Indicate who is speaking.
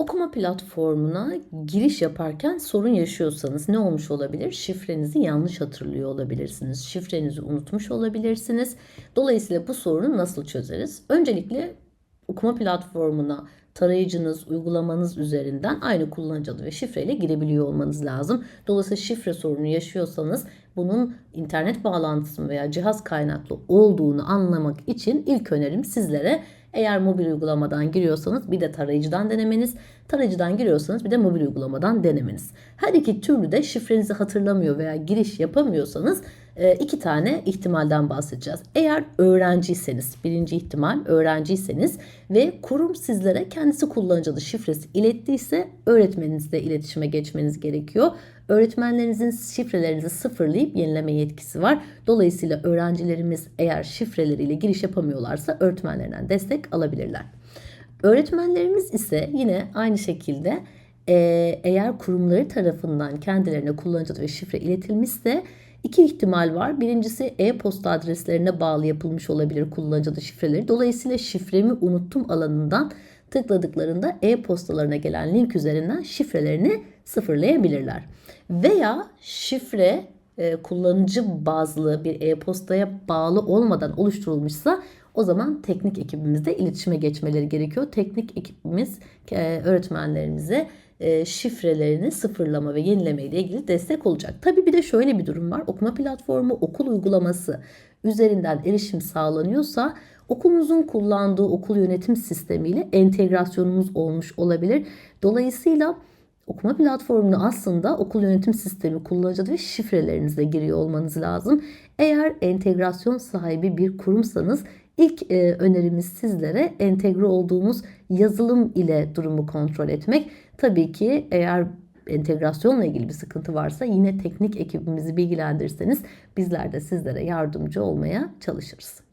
Speaker 1: Okuma platformuna giriş yaparken sorun yaşıyorsanız ne olmuş olabilir? Şifrenizi yanlış hatırlıyor olabilirsiniz. Şifrenizi unutmuş olabilirsiniz. Dolayısıyla bu sorunu nasıl çözeriz? Öncelikle okuma platformuna tarayıcınız, uygulamanız üzerinden aynı kullanıcı adı ve şifreyle girebiliyor olmanız lazım. Dolayısıyla şifre sorunu yaşıyorsanız bunun internet bağlantısı veya cihaz kaynaklı olduğunu anlamak için ilk önerim sizlere eğer mobil uygulamadan giriyorsanız bir de tarayıcıdan denemeniz, tarayıcıdan giriyorsanız bir de mobil uygulamadan denemeniz. Her iki türlü de şifrenizi hatırlamıyor veya giriş yapamıyorsanız iki tane ihtimalden bahsedeceğiz. Eğer öğrenciyseniz, birinci ihtimal öğrenciyseniz ve kurum sizlere kendisi kullanıcı adı şifresi ilettiyse öğretmeninizle iletişime geçmeniz gerekiyor. Öğretmenlerinizin şifrelerinizi sıfırlayıp yenileme yetkisi var. Dolayısıyla öğrencilerimiz eğer şifreleriyle giriş yapamıyorlarsa öğretmenlerinden destek alabilirler. Öğretmenlerimiz ise yine aynı şekilde eğer kurumları tarafından kendilerine kullanıcı ve şifre iletilmişse iki ihtimal var. Birincisi e-posta adreslerine bağlı yapılmış olabilir kullanıcı adı şifreleri. Dolayısıyla şifremi unuttum alanından tıkladıklarında e-postalarına gelen link üzerinden şifrelerini sıfırlayabilirler. Veya şifre e, kullanıcı bazlı bir e-postaya bağlı olmadan oluşturulmuşsa o zaman teknik ekibimizle iletişime geçmeleri gerekiyor. Teknik ekibimiz e, öğretmenlerimize e, şifrelerini sıfırlama ve yenileme ile ilgili destek olacak. Tabii bir de şöyle bir durum var. Okuma platformu okul uygulaması üzerinden erişim sağlanıyorsa okulumuzun kullandığı okul yönetim sistemiyle entegrasyonumuz olmuş olabilir. Dolayısıyla okuma platformunu aslında okul yönetim sistemi kullanıcı ve şifrelerinizle giriyor olmanız lazım. Eğer entegrasyon sahibi bir kurumsanız ilk e, önerimiz sizlere entegre olduğumuz yazılım ile durumu kontrol etmek. Tabii ki eğer entegrasyonla ilgili bir sıkıntı varsa yine teknik ekibimizi bilgilendirirseniz bizler de sizlere yardımcı olmaya çalışırız.